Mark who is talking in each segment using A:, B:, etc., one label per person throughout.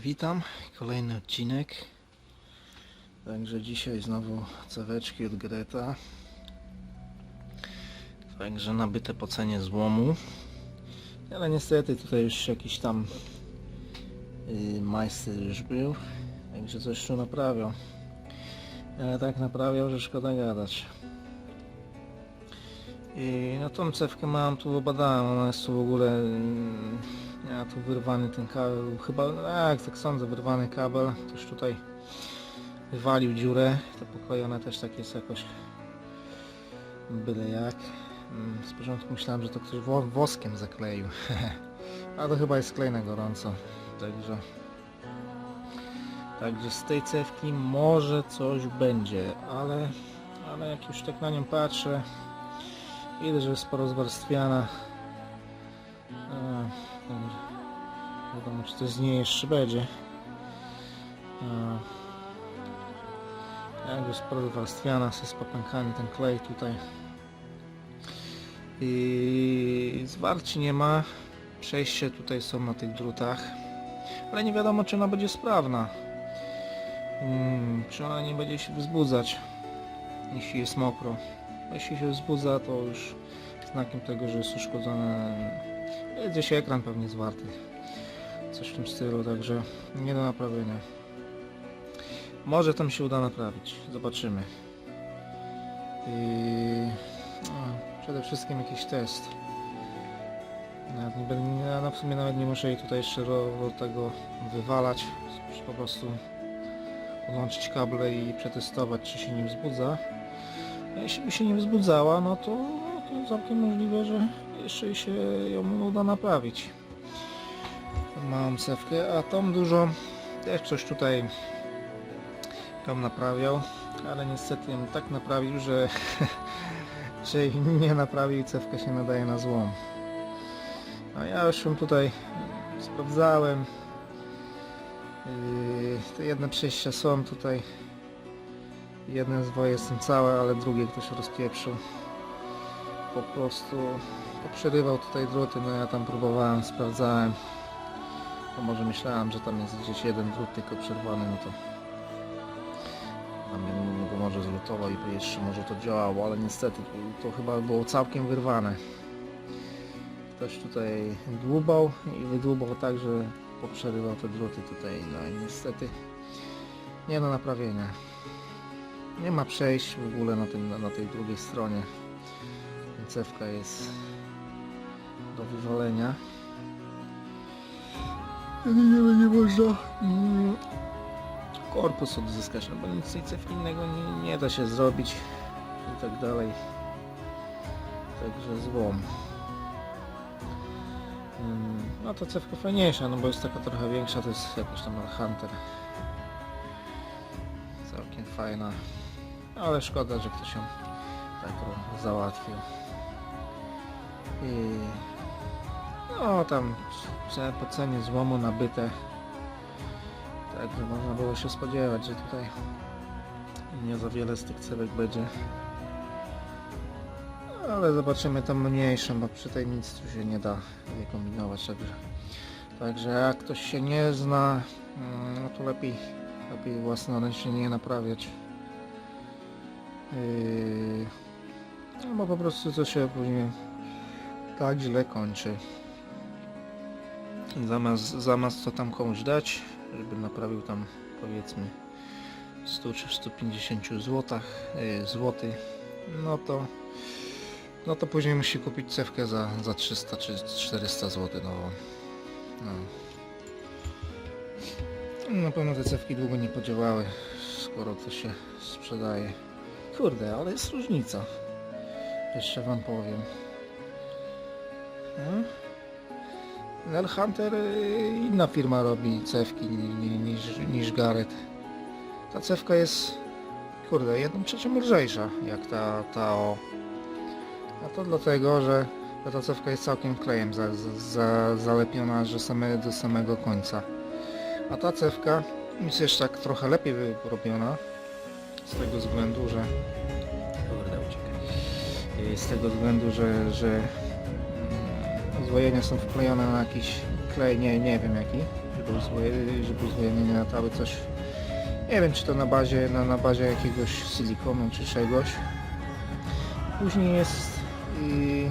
A: witam. Kolejny odcinek. Także dzisiaj znowu ceweczki od Greta. Także nabyte po cenie złomu. Ale niestety tutaj już jakiś tam yy, majster już był. Także coś tu naprawiał. Ale tak naprawiał, że szkoda gadać. I no tą cewkę mam tu obadałem, ona jest tu w ogóle mm, ja tu wyrwany ten kabel, chyba, jak tak sądzę, wyrwany kabel, ktoś tutaj wywalił dziurę, te poklejone też tak jest jakoś byle jak. Mm, Z początku myślałem, że to ktoś wo woskiem zakleił, a to chyba jest klej na gorąco, także także z tej cewki może coś będzie, ale, ale jak już tak na nią patrzę, Widzę, że jest porozwarstwiana. Wiadomo, czy coś z niej jeszcze będzie. Jak jest porozwarstwiana, jest popękany ten klej tutaj. I zwarci nie ma. Przejście tutaj są na tych drutach. Ale nie wiadomo, czy ona będzie sprawna. Mm, czy ona nie będzie się wzbudzać, jeśli jest mokro. Jeśli się wzbudza, to już znakiem tego, że jest uszkodzony. Jedzie się ekran pewnie zwarty. Coś w tym stylu, także nie do naprawienia. Może tam się uda naprawić. Zobaczymy. I... No, przede wszystkim jakiś test. Nawet nie będę, na w sumie nawet nie muszę jej tutaj jeszcze do, tego wywalać. Po prostu podłączyć kable i przetestować, czy się nie wzbudza. A jeśli by się nie wzbudzała, no to, to całkiem możliwe, że jeszcze się ją uda naprawić. Małą cewkę, a tą dużo też coś tutaj ją naprawiał, ale niestety ją tak naprawił, że, jej nie naprawił i cewka się nadaje na złom. A ja już ją tutaj sprawdzałem. Yy, te jedne przejścia są tutaj Jedne zwoje są całe, ale drugie ktoś rozpieprzył. Po prostu poprzerywał tutaj druty, no ja tam próbowałem, sprawdzałem. Bo może myślałem, że tam jest gdzieś jeden drut tylko przerwany, no to go może zlutował i jeszcze może to działało, ale niestety to chyba było całkiem wyrwane. Ktoś tutaj dłubał i wydłubał tak, że poprzerywał te druty tutaj, no i niestety nie do naprawienia. Nie ma przejść w ogóle na, tym, na tej drugiej stronie. Cewka jest do wywalenia. Nie, nie, można korpus odzyskać, no bo nic cewki innego nie, nie da się zrobić i tak dalej. Także złom. Mm, No to cewka fajniejsza, no bo jest taka trochę większa, to jest jakiś tam Hunter. Całkiem fajna. Ale szkoda, że ktoś ją tak załatwił. I no tam po cenie złomu nabyte. Także można było się spodziewać, że tutaj nie za wiele z tych cewek będzie. Ale zobaczymy tą mniejszą, bo przy tej nic tu się nie da wykombinować. Także, także jak ktoś się nie zna, mm, no to lepiej, lepiej własnoręcznie nie naprawiać. Yy, no bo po prostu to się później tak źle kończy. Zamiast, zamiast to tam komuś dać, żeby naprawił tam powiedzmy 100 czy 150 złotach, yy, złoty, no to no to później musi kupić cewkę za, za 300 czy 400 zł nową. No. Na pewno te cewki długo nie podziałały, skoro to się sprzedaje. Kurde, ale jest różnica. Jeszcze wam powiem. Hmm? Nel Hunter y, inna firma robi cewki ni- niż, niż Garrett. Ta cewka jest kurde, jedną trzecią lżejsza jak ta, ta o. A to dlatego, że ta cewka jest całkiem klejem za, za, za, zalepiona że same, do samego końca. A ta cewka jest jeszcze tak trochę lepiej wyrobiona z tego względu, że Kurde, uciekaj. Y, z tego względu, że, że mm, zwojenia są wklejone na jakiś klej, nie, nie wiem jaki, żeby uzwojenie, żeby uzwojenie latały coś. Nie wiem czy to na bazie, na, na bazie jakiegoś silikonu czy czegoś. Później jest i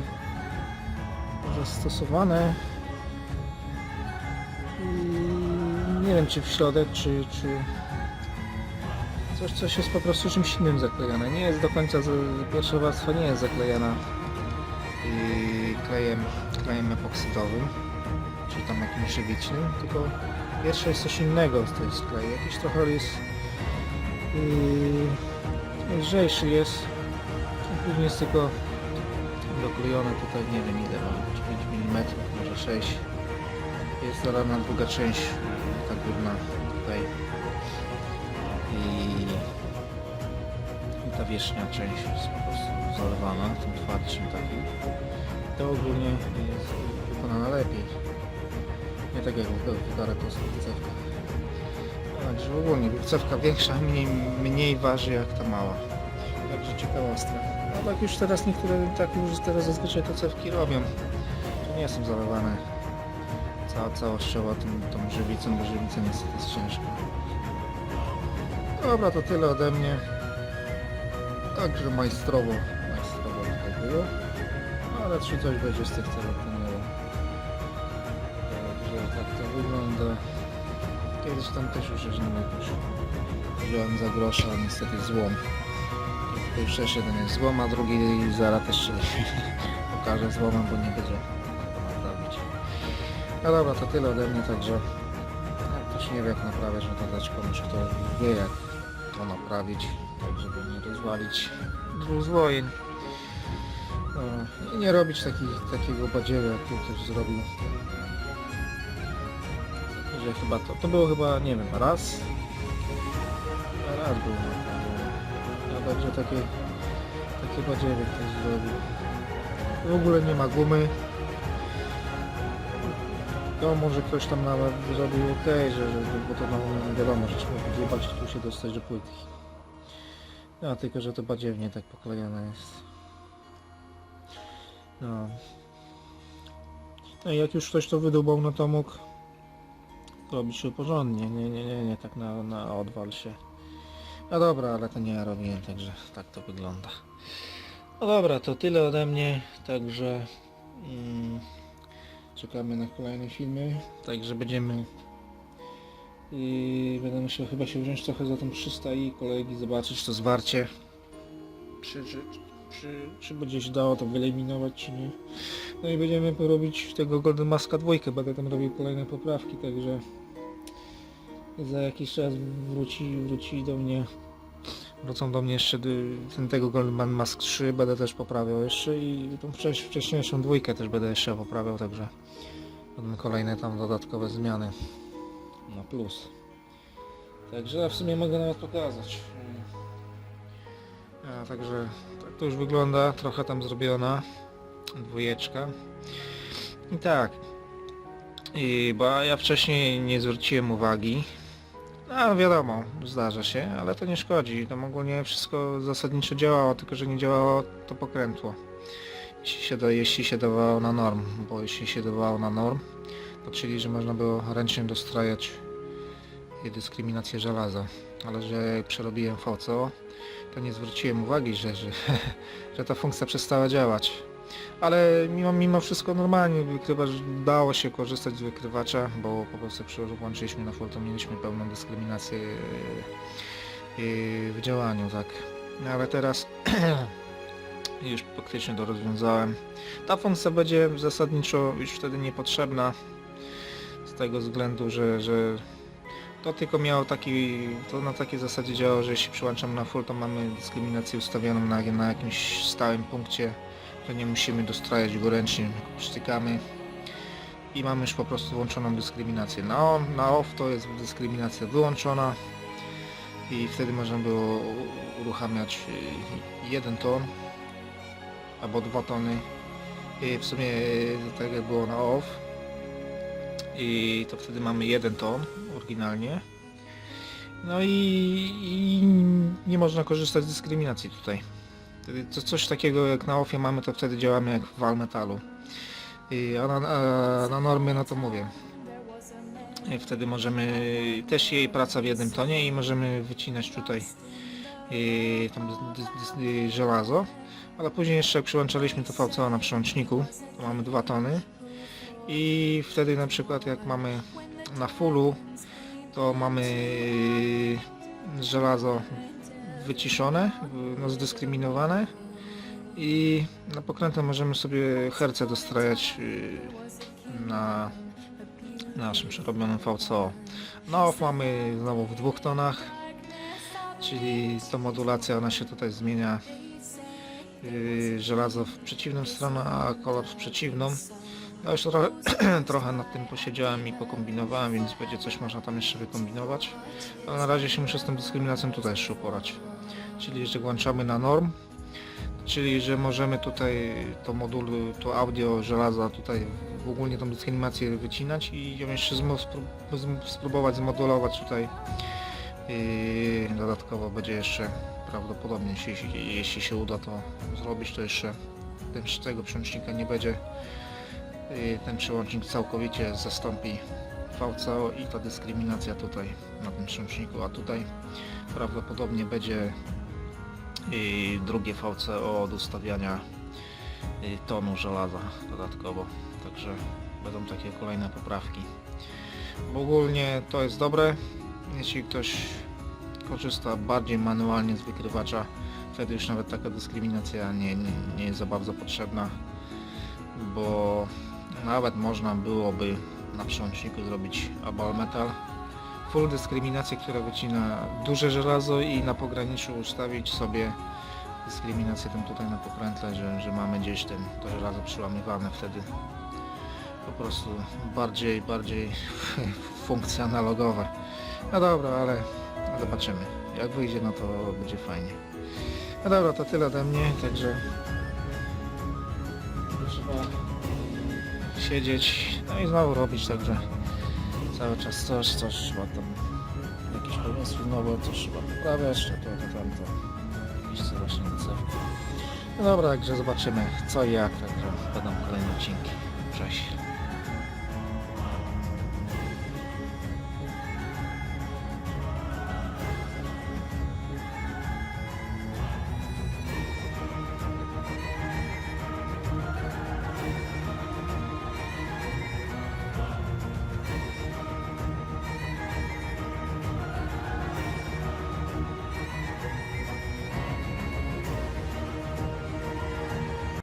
A: zastosowane i nie wiem czy w środek, czy, czy coś, coś jest po prostu czymś innym zaklejone. Nie jest do końca, pierwsza warstwa nie jest zaklejana i klejem, klejem epoksydowym, czy tam jakimś żywicznym, tylko pierwsze jest coś innego z tej sklei. Jakiś trochę jest yy, lżejszy jest, a później jest tylko doklejone tutaj, nie wiem ile ma, 9 mm, może 6. Jest dodana druga część, ta górna tutaj i, i ta wierzchnia część jest po prostu wzorowana, tym twardszym takim. To ogólnie jest wykonana lepiej. Nie tak jak w karatowskich cewkach. Także ogólnie cewka większa mniej, mniej waży jak ta mała. Także ciekawostka. No tak już teraz niektóre, tak już teraz zazwyczaj to cewki robią. To nie są zalewane cała, całościowo tą, tą żywicą, bo żywica niestety jest ciężka. Dobra, to tyle ode mnie. Także majstrowo, majstrowo tutaj było. No, ale czy coś będzie z tych to wiem. Także tak to wygląda. Kiedyś tam też już żeśmy wziąłem za grosza, niestety złom. To już też jeden jest złom, a drugi zaraz też się pokaże złomem, bo nie będzie naprawić. No dobra, to tyle ode mnie, także jak ktoś nie wie jak naprawiać notateczką, może kto wie jak to naprawić, tak żeby nie rozwalić dwuzwojeń. No, I nie robić taki, takiego badziewa, jak ktoś zrobił. Że chyba to, to było chyba, nie wiem, raz? Raz było. A także takie, takie badziewie ktoś zrobił. W ogóle nie ma gumy. No może ktoś tam nawet zrobił ok, że, że bo to no, wiadomo, że trzeba podjebać i tu się dostać do płytki. No tylko, że to badziewnie tak poklejone jest. No. No i jak już ktoś to wydubał, no to mógł robić to porządnie, nie, nie, nie, nie tak na, na odwal się. No dobra, ale to nie ja robiłem, także tak to wygląda. No dobra, to tyle ode mnie, także mm, czekamy na kolejne filmy, także będziemy i będę musiał chyba się wziąć trochę za tą 300 i kolegi zobaczyć to zwarcie. Czy, czy, czy, będzie się dało to wyeliminować, czy nie. No i będziemy robić tego Golden Maska dwójkę, będę tam robił kolejne poprawki, także za jakiś czas wróci, wróci do mnie wrócą do mnie jeszcze ten tego Golden Mask 3 będę też poprawiał jeszcze i tą wcześ, wcześniejszą dwójkę też będę jeszcze poprawiał, także będą kolejne tam dodatkowe zmiany na plus. Także w sumie mogę nawet pokazać. A, także tak to już wygląda, trochę tam zrobiona dwójeczka. I tak. I bo ja wcześniej nie zwróciłem uwagi. No wiadomo, zdarza się, ale to nie szkodzi. Tam ogólnie wszystko zasadniczo działało, tylko że nie działało to pokrętło. Jeśli się, da, jeśli się dawało na norm, bo jeśli się dawało na norm, to czyli, że można było ręcznie dostrajać dyskryminację żelaza. Ale że przerobiłem VCO, to nie zwróciłem uwagi, że, że, że ta funkcja przestała działać. Ale mimo, mimo wszystko normalnie wykrywacz dało się korzystać z wykrywacza, bo po prostu jak włączyliśmy na full, to mieliśmy pełną dyskryminację yy, yy, w działaniu, tak. No ale teraz już praktycznie to rozwiązałem. Ta funkcja będzie zasadniczo już wtedy niepotrzebna z tego względu, że, że to tylko miało taki, to na takiej zasadzie działało, że jeśli przyłączam na full, to mamy dyskryminację ustawioną na, na jakimś stałym punkcie, że nie musimy dostrajać go ręcznie, przytykamy i mamy już po prostu włączoną dyskryminację. Na on, na off to jest dyskryminacja wyłączona i wtedy można było uruchamiać y, jeden ton albo dwa tony. I w sumie y, tak jak było na off i to wtedy mamy jeden ton oryginalnie. No i, i nie można korzystać z dyskryminacji tutaj. To coś takiego jak na offie mamy, to wtedy działamy jak w Valmetalu. I, a, na, a na normie, no to mówię. Wtedy możemy, też jej praca w jednym tonie i możemy wycinać tutaj y, tam żelazo. Ale później jeszcze przyłączaliśmy to VCO na przełączniku, to mamy dwa tony. I wtedy na przykład jak mamy na fullu, to mamy y, żelazo wyciszone, no zdyskryminowane i na pokrętę możemy sobie herce dostrajać y, na naszym przerobionym VCO. Na off mamy znowu w dwóch tonach, czyli ta modulacja ona się tutaj zmienia yy, żelazo w przeciwną stronę, a kolor w przeciwną. Ja już trochę, trochę nad tym posiedziałem i pokombinowałem, więc będzie coś można tam jeszcze wykombinować. Ale na razie się muszę z tą dyskryminacją tutaj jeszcze uporać. Czyli że włączamy na norm, czyli że możemy tutaj to modul, to audio żelaza tutaj w ogólnie tą dyskryminację wycinać i ją jeszcze spróbować zmodulować tutaj yy, dodatkowo będzie jeszcze prawdopodobnie jeśli, jeśli- się uda to zrobić to jeszcze tego przełącznika nie będzie ten przełącznik całkowicie zastąpi VCO i ta dyskryminacja tutaj na tym przełączniku a tutaj prawdopodobnie będzie i drugie VCO od ustawiania y, tonu żelaza dodatkowo. Także będą takie kolejne poprawki. Ogólnie to jest dobre. Jeśli ktoś korzysta bardziej manualnie z wykrywacza, wtedy już nawet taka dyskryminacja nie, nie, nie jest za bardzo potrzebna, bo nawet można byłoby na przełączniku zrobić abal metal full dyskryminację, która wycina duże żelazo i na pograniczu ustawić sobie dyskryminację tam tutaj na pokrętle, że, że mamy gdzieś ten, to żelazo przyłamywane wtedy po prostu bardziej, bardziej funkcje analogowe. No dobra, ale zobaczymy. Jak wyjdzie, no to będzie fajnie. No dobra, to tyle ode mnie, także siedzieć, no i znowu robić, także cały czas coś, coś trzeba tam, jakieś pomysły nowe, coś trzeba poprawiać, to to, to tamto, jakieś co właśnie cewki. No dobra, także zobaczymy co i jak, także będą kolejne odcinki. Cześć.